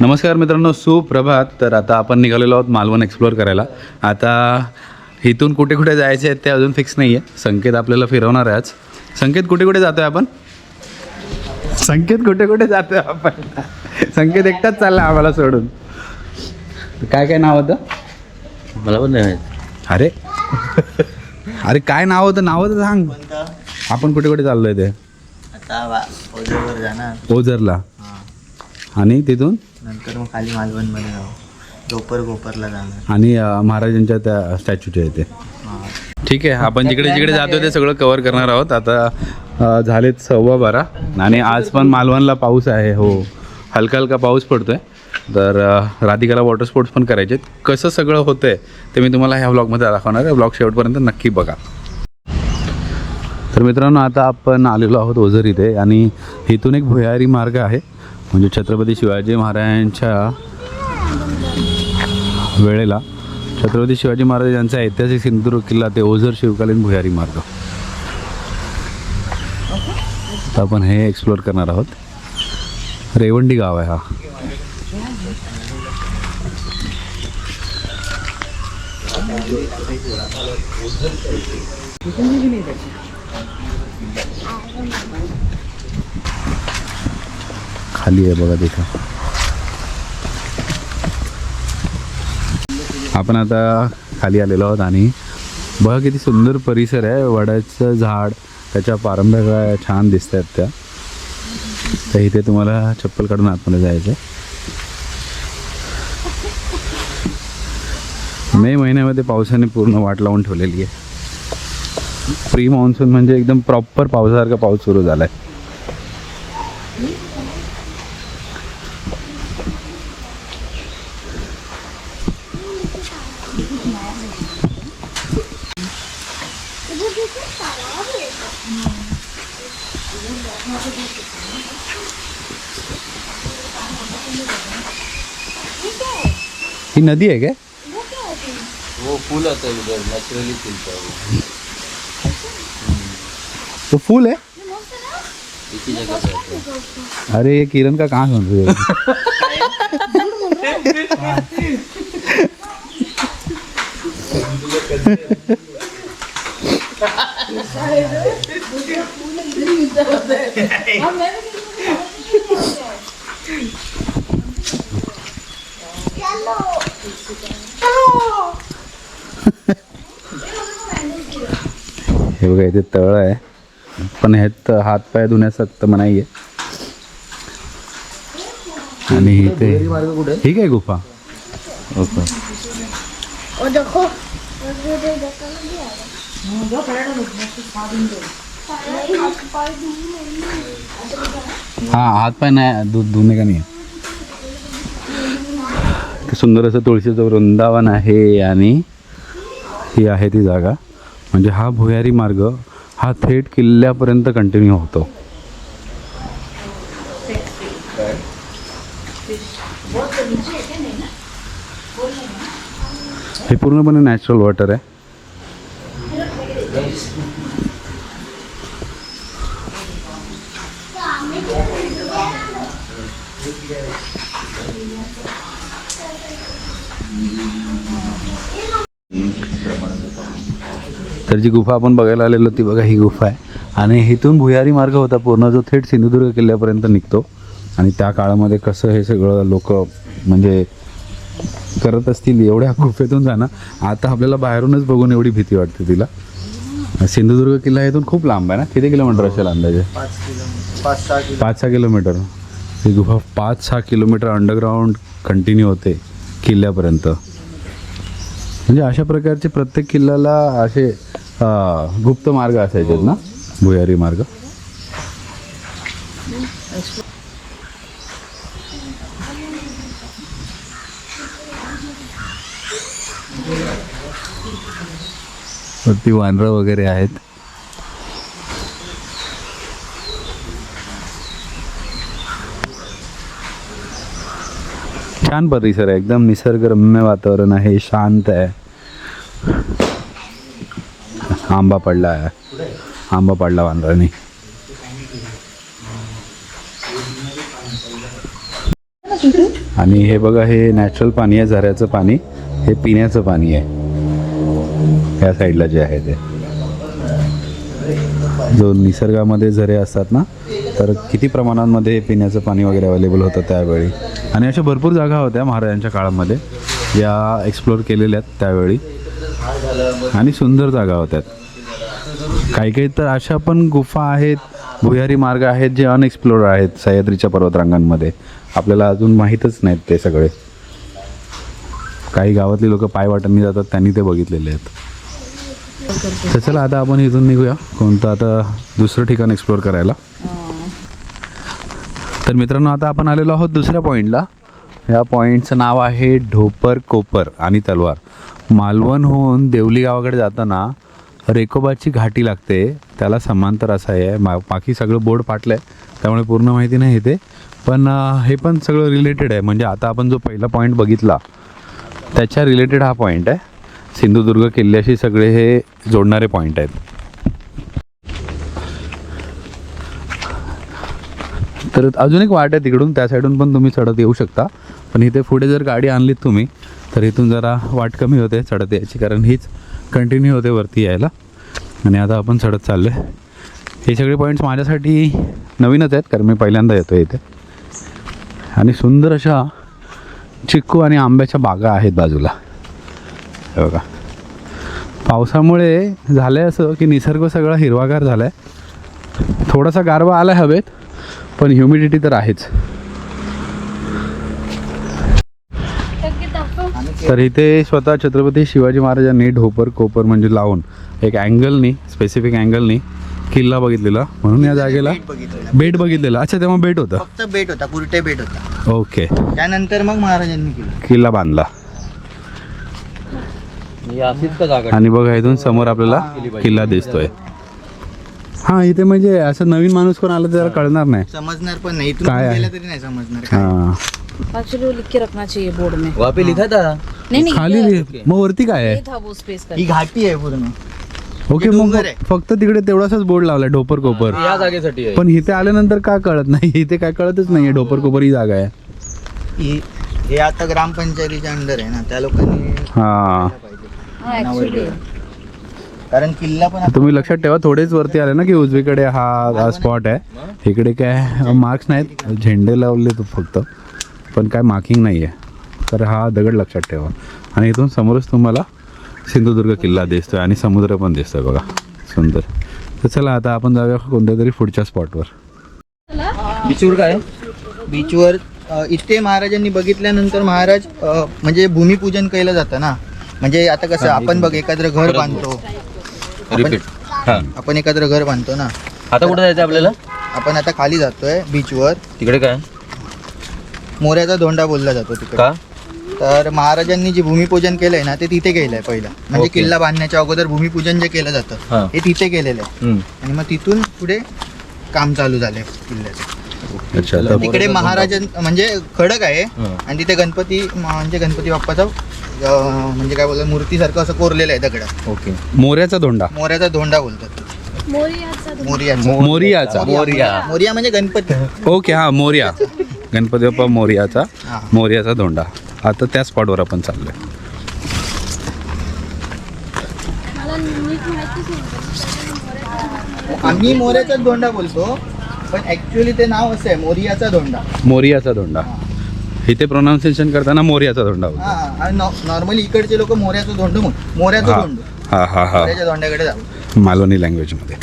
नमस्कार मित्रांनो सुप्रभात. तर आता आपण निघालेलो आहोत मालवण एक्सप्लोअर करायला. आता इथून कुठे कुठे जायचे आहेत ते अजून फिक्स नाही आहे संकेत आपल्याला फिरवणार आहे आज. संकेत कुठे कुठे जातोय आपण? संकेत कुठे कुठे जातोय आपण? संकेत एकटाच चालला आम्हाला सोडून. काय काय नाव होतं? मला पण नाही अरे. अरे काय नाव होतं? नाव होतं सांग. आपण कुठे कुठे चाललोय ते? ओझरला. हां. आणि तिथून? नंतर मग खाली मालवणमध्ये जाऊ. गोपर गोपरला जाणार. आणि अं, महाराजांच्या त्या स्टॅच्यूच्या इथे. हां. ठीक आहे आपण जिकडे जिकडे जातोय ते सगळं कव्हर करणार आहोत. आता अ, झालेत सव्वा बारा. आणि आज पण मालवणला पाऊस आहे हो. हलका हलका पाऊस पडतोय. तर अ, राधिकाला वॉटर स्पोर्ट्स पण करायचे आहेत. कसं सगळं होतंय ते मी तुम्हाला ह्या व्लॉगमध्ये दाखवणार आहे. व्लॉग शेवटपर्यंत नक्की बघा. तर मित्रांनो आता आपण आलेलो आहोत ओझर इथे. आणि इथून एक भुयारी मार्ग आहे. म्हणजे छत्रपती शिवाजी महाराजांच्या वेळेला छत्रपती शिवाजी महाराज यांचा ऐतिहासिक सिंधुदुर्ग किल्ला ते ओझर शिवकालीन भुयारी मार्ग. तर आपण हे एक्सप्लोअर करणार आहोत. रेवंडी गाव आहे हा. खाली आहे बघा तिथं. आपण आता खाली आलेलो आहोत आणि बघा किती सुंदर परिसर आहे. वडाचं झाड त्याच्या पारंब्या छान दिसत आहेत त्या. तर इथे तुम्हाला चप्पल काढून आतमध्ये जायचं आहे मे महिन्यामध्ये पावसाने पूर्ण वाट लावून ठेवलेली आहे. प्री मान्सून म्हणजे एकदम प्रॉपर पावसासारखा पाऊस सुरू झाला आहे ही नदी आहे काय? वो फूल आता है उधर नेचुरली खिलता है वो। तो फूल है? इसी जगह पे है। अरे ये किरण का कहाँ सुन रही है? हे बघा इथे तळ आहे. पण ह्यात हातपाय धुण्यास सक्त मनाई आहे आणि इथे ही काय गुफा? ओके ओ देखो. हा हात पाय नाही दूध धुणे का नाही? सुंदर असं तुळशीचं वृंदावन आहे आणि ही आहे ती जागा. म्हणजे हा भुयारी मार्ग हा थेट किल्ल्यापर्यंत कंटिन्यू होतो. हे पूर्णपणे नॅचरल वॉटर आहे. तर जी गुफा आपण बघायला आलेलो ती बघा ही गुफा आहे. आणि इथून भुयारी मार्ग होता पूर्ण जो थेट सिंधुदुर्ग किल्ल्यापर्यंत निघतो. आणि त्या काळामध्ये कसं हे सगळं लोक म्हणजे करत असतील एवढ्या गुफेतून जाणं. आता आपल्याला बाहेरूनच बघून एवढी भीती वाटते तिला. सिंधुदुर्ग किल्ला इथून खूप लांब आहे ना? किती किलोमीटर असेल अंदाजे? पाच सहा किलो पाच सहा किलोमीटर. ही गुफा पाच सहा किलोमीटर अंडरग्राऊंड कंटिन्यू होते किल्ल्यापर्यंत. म्हणजे अशा प्रकारचे प्रत्येक किल्ल्याला असे अं, गुप्त मार्ग असायचे ना? भुयारी मार्ग. वरती वानरं वगैरे आहेत. छान परिसर आहे. एकदम निसर्गरम्य वातावरण आहे. शांत आहे. आंबा पडला. आहे आंबा पडला वानराने. आणि हे बघा हे नॅचरल पाणी आहे झऱ्याचं पाणी. हे पिण्याचं पाणी आहे. या साईडला जे आहे ते. जो निसर्गामध्ये झरे असतात ना तर किती प्रमाणांमध्ये पिण्याचं पाणी वगैरे अवेलेबल होतं त्यावेळी? आणि अशा भरपूर जागा होत्या महाराजांच्या काळामध्ये या एक्सप्लोर केलेल्या आहेत त्यावेळी. आणि सुंदर जागा होत्या. काही काही तर अशा पण गुफा आहेत भुयारी मार्ग आहेत जे अनएक्सप्लोर आहेत सह्याद्रीच्या पर्वतरांगांमध्ये. आपल्याला अजून माहीतच नाहीत ते सगळे. काही गावातली लोक पायवाटांनी जातात त्यांनी ते बघितलेले आहेत. तर चला आता आपण इथून निघूया. कोणतं आता दुसरं ठिकाण एक्सप्लोअर करायला. तर मित्रांनो आता आपण आलेलो आहोत दुसऱ्या पॉईंटला या पॉईंटचं नाव आहे ढोपर कोपर आणि तलवार. मालवणहून देवली गावाकडे जाताना रेकोबाची घाटी लागते. त्याला समांतर असं आहे. मा बाकी सगळं बोर्ड फाटलं आहे त्यामुळे पूर्ण माहिती नाही येते पण हे पण सगळं रिलेटेड आहे. म्हणजे आता आपण जो पहिला पॉईंट बघितला त्याच्या रिलेटेड हा पॉईंट आहे. सिंधुदुर्ग किल्ल्याशी सगळे हे जोडणारे पॉईंट आहेत. तर अजून एक वाट आहे तिकडून त्या साईडून पण तुम्ही चढत येऊ शकता. पण इथे पुढे जर गाडी आणलीत तुम्ही तर इथून जरा वाट कमी होते चढत यायची. कारण हीच कंटिन्यू होते वरती यायला. आणि आता आपण चढत चाललो आहे हे सगळे पॉईंट्स माझ्यासाठी नवीनच आहेत कारण मी पहिल्यांदा येतो इथे. आणि सुंदर अशा चिक्कू आणि आंब्याच्या बागा आहेत बाजूला. हे बघा. पावसामुळे झालं आहे असं की निसर्ग सगळा हिरवागार झाला आहे थोडासा गारवा आला आहे हवेत पण ह्युमिडिटी तर आहेच. तर इथे स्वतः छत्रपती शिवाजी महाराजांनी ढोपर कोपर म्हणजे लावून एक अँगलनी स्पेसिफिक अँगलनी किल्ला बघितलेला. म्हणून या जागेला बघितलेलं. बेट बघितलेला. अच्छा तेव्हा बेट होता. फक्त बेट होता कुर्टे बेट होता. ओके. त्यानंतर मग महाराजांनी केलं. किल्ला बांधला. अशीच का जागा? आणि बघा इथून समोर आपल्याला किल्ला दिसतोय. हा इथे म्हणजे असं नवीन माणूस कोण आला तर त्याला कळणार नाही. समजणार पण नाही. इथून काय आहे? गेला तरी नाही समजणार. काय. हा. एक्चुअली वो लिख के रखना चाहिए बोर्ड में वहाँ पे लिखा था नहीं नहीं खाली लिह- मग वरती काय ये आहे? था वो स्पेस का ही घाटी आहे पूर्ण. ओके मग डोंगर आहे. फक्त तिकडे तेवढाच बोर्ड लावलाय डोपर कोपर या जागेसाठी आहे. पण इथे आल्यानंतर का कळत नाही? इथे काय कळतच नाहीये डोपर कोपर ही जागा आहे. ही हे आता ग्रामपंचायतीच्या अंडर आहे ना त्या लोकांनी हा. पाहिजे हाँ कारण किल्ला पण तुम्ही लक्षात ठेवा थोडेच वरती आले ना की उजवीकडे हा स्पॉट आहे. इकडे काय मार्क्स नाहीत झेंडे लावले तो फक्त. पण काय मार्किंग नाही आहे तर हा दगड लक्षात ठेवा. आणि इथून समोरच तुम्हाला सिंधुदुर्ग किल्ला दिसतोय आणि समुद्र पण दिसतोय बघा. सुंदर. तर चला आता आपण जाऊया कोणत्या तरी पुढच्या स्पॉटवर. बिचूर काय बीचवर अ, इथे महाराजांनी बघितल्यानंतर महाराज म्हणजे भूमिपूजन केलं जातं ना. म्हणजे आता कसं आपण बघ एखादं घर बांधतो. रिपीट हा. आपण एखादं घर बांधतो ना. आता कुठं जायचं आपल्याला? आपण आता खाली जातोय बीचवर. तिकडे काय? मोऱ्याचा धोंडा बोलला जातो तिकडे. का? तर महाराजांनी जे भूमिपूजन केलंय ना ते तिथे केलंय पहिलं. म्हणजे ओके. किल्ला बांधण्याच्या अगोदर भूमिपूजन जे केलं हा. जातं हे. तिथे केलेलं आहे. हम्म. आणि मग तिथून पुढे काम चालू झालंय किल्ल्याचं. अच्छा तिकडे महाराजां म्हणजे खडक आहे. हा. आणि तिथे गणपती म्हणजे गणपती बाप्पाचा अं, म्हणजे काय बोलतात मूर्तीसारखं असं कोरलेलं आहे दगडात ओके मोऱ्याचा धोंडा. मोऱ्याचा धोंडा बोलतात. मोरियाचा मोरियाचा. मोरया. मोरिया. म्हणजे गणपती. ओके हा मोर्या. गणपती बाप्पा मोर्याचा. हा. मोर्याचा धोंडा. आता त्या स्पॉटवर आपण चाललोय. आम्ही मोऱ्याचाच धोंडा बोलतो पण ऍक्च्युअली ते नाव असं आहे मोरियाचा धोंडा. मोरियाचा धोंडा. इथे प्रोनाऊन्सिएशन करताना मोर्याचा धोंडा होता. हा आणि नॉर्मली इकडचे लोक मोऱ्याचं धोंड म्हण मोऱ्याचं धोंड. हा हा हा. मोऱ्याच्या धोंड्याकडे जाऊ. मालवणी लँग्वेजमध्ये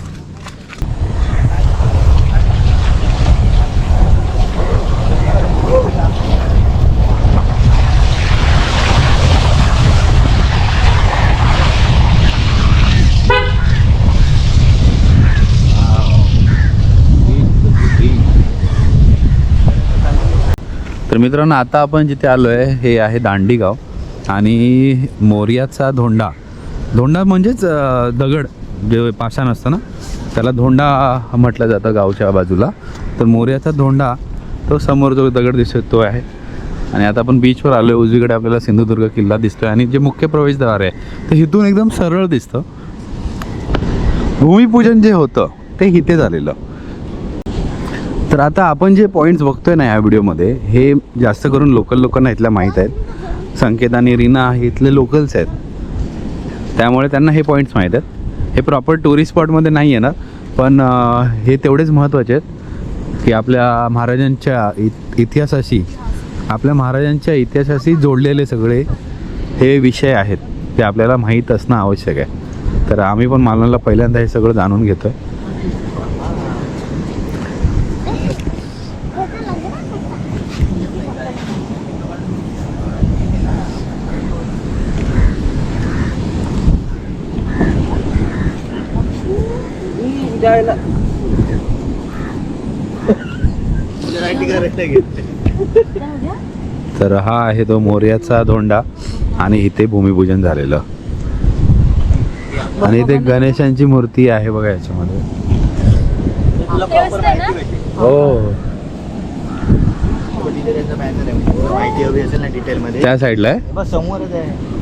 तर मित्रांनो आता आपण जिथे आलो आहे हे आहे दांडी गाव आणि मोर्याचा धोंडा. धोंडा म्हणजेच दगड जे पाषाण असतं ना त्याला धोंडा म्हटलं जातं गावच्या बाजूला. तर मोर्याचा धोंडा तो समोर जो दगड दिसतो तो आहे. आणि आता आपण बीचवर आलो आहे उजवीकडे आपल्याला सिंधुदुर्ग किल्ला दिसतो आहे आणि जे मुख्य प्रवेशद्वार आहे ते इथून एकदम सरळ दिसतं. भूमिपूजन जे होतं ते इथे झालेलं. तर आता आपण जे पॉईंट्स बघतोय ना या व्हिडिओमध्ये हे जास्त करून लोकल लोकांना इथल्या माहीत आहेत. संकेत आणि रीना हे इथले लोकल्स आहेत. त्यामुळे त्यांना हे पॉईंट्स माहीत आहेत. हे प्रॉपर टुरिस्ट स्पॉटमध्ये नाही येणार पण हे तेवढेच महत्त्वाचे आहेत की आपल्या महाराजांच्या इत इतिहासाशी आपल्या महाराजांच्या इतिहासाशी जोडलेले सगळे हे विषय आहेत ते आपल्याला माहीत असणं आवश्यक आहे. तर आम्ही पण मालनाला पहिल्यांदा हे सगळं जाणून घेतो आहे तर हा आहे तो मोर्याचा धोंडा आणि इथे भूमिपूजन झालेलं. आणि इथे गणेशांची मूर्ती आहे बघा याच्यामध्ये. हो. माहिती हवी असेल ना डिटेल मध्ये त्या साईडला आहे? समोरच आहे.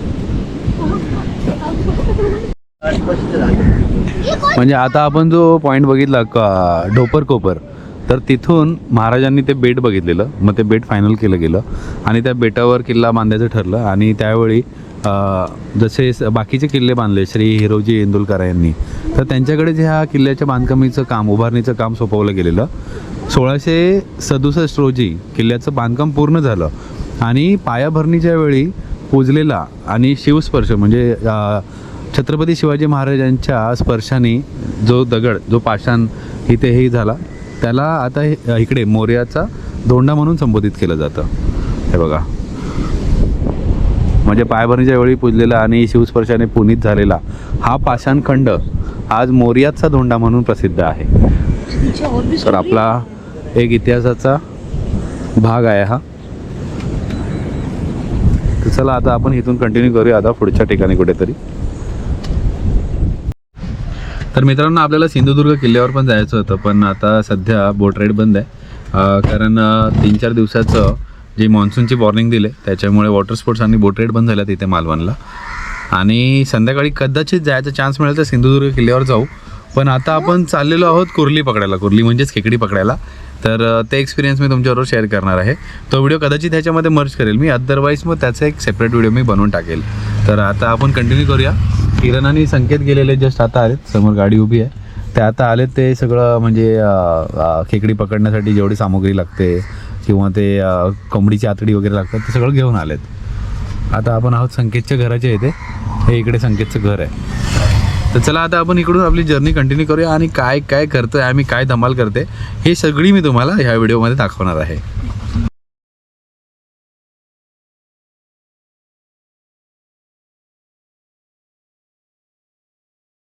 म्हणजे आता आपण जो पॉईंट बघितला का ढोपर कोपर. तर तिथून महाराजांनी ते बेट बघितलेलं मग ते बेट फायनल केलं गेलं. आणि त्या बेटावर किल्ला बांधायचं ठरलं आणि त्यावेळी जसे स- बाकीचे किल्ले बांधले श्री हिरोजी इंदुलकर यांनी तर त्यांच्याकडे जे ह्या किल्ल्याच्या बांधकामीचं काम उभारणीचं काम सोपवलं गेलेलं. सोळाशे सदुसष्ट रोजी किल्ल्याचं बांधकाम पूर्ण झालं आणि पायाभरणीच्या वेळी पूजलेला आणि शिवस्पर्श म्हणजे छत्रपती शिवाजी महाराजांच्या स्पर्शाने जो दगड जो पाषाण इथेही झाला त्याला आता इकडे मोर्याचा धोंडा म्हणून संबोधित केलं जातं. हे बघा. म्हणजे पायभरणीच्या वेळी पूजलेला आणि शिवस्पर्शाने पुनीत झालेला हा पाषाणखंड आज मोर्याचा धोंडा म्हणून प्रसिद्ध आहे. तर आपला एक इतिहासाचा भाग आहे हा. तर चला आता आपण इथून कंटिन्यू करूया. आता पुढच्या ठिकाणी कुठेतरी. तर मित्रांनो आपल्याला सिंधुदुर्ग किल्ल्यावर पण जायचं होतं पण आता सध्या बोट राईड बंद आहे. कारण तीन चार दिवसाचं जे मान्सूनची वॉर्निंग दिले त्याच्यामुळे वॉटर स्पोर्ट्स आणि बोट राईड बंद झाल्या तिथे मालवणला. आणि संध्याकाळी कदाचित जायचा चान्स मिळेल तर सिंधुदुर्ग किल्ल्यावर जाऊ. पण आता आपण चाललेलो आहोत कुर्ली पकडायला कुर्ली म्हणजेच खेकडी पकडायला. तर ते एक्सपिरियन्स मी तुमच्याबरोबर शेअर करणार आहे. तो व्हिडिओ कदाचित ह्याच्यामध्ये मर्ज करेल. मी अदरवाईज मग त्याचा एक सेपरेट व्हिडिओ मी बनवून टाकेल. तर आता आपण कंटिन्यू करूया. किरण आणि संकेत गेलेले जस्ट आता आलेत. समोर गाडी उभी आहे. ते आता आलेत ते सगळं म्हणजे खेकडी पकडण्यासाठी जेवढी सामग्री लागते किंवा ते कोंबडीची आतडी वगैरे लागतात ते सगळं घेऊन आलेत. आता आपण आहोत संकेतच्या घराच्या इथे. हे इकडे संकेतचं घर आहे. तर चला आता आपण इकडून आपली जर्नी कंटिन्यू करूया आणि काय काय करतोय आम्ही काय धमाल करते हे सगळी मी तुम्हाला ह्या व्हिडिओमध्ये दाखवणार आहे.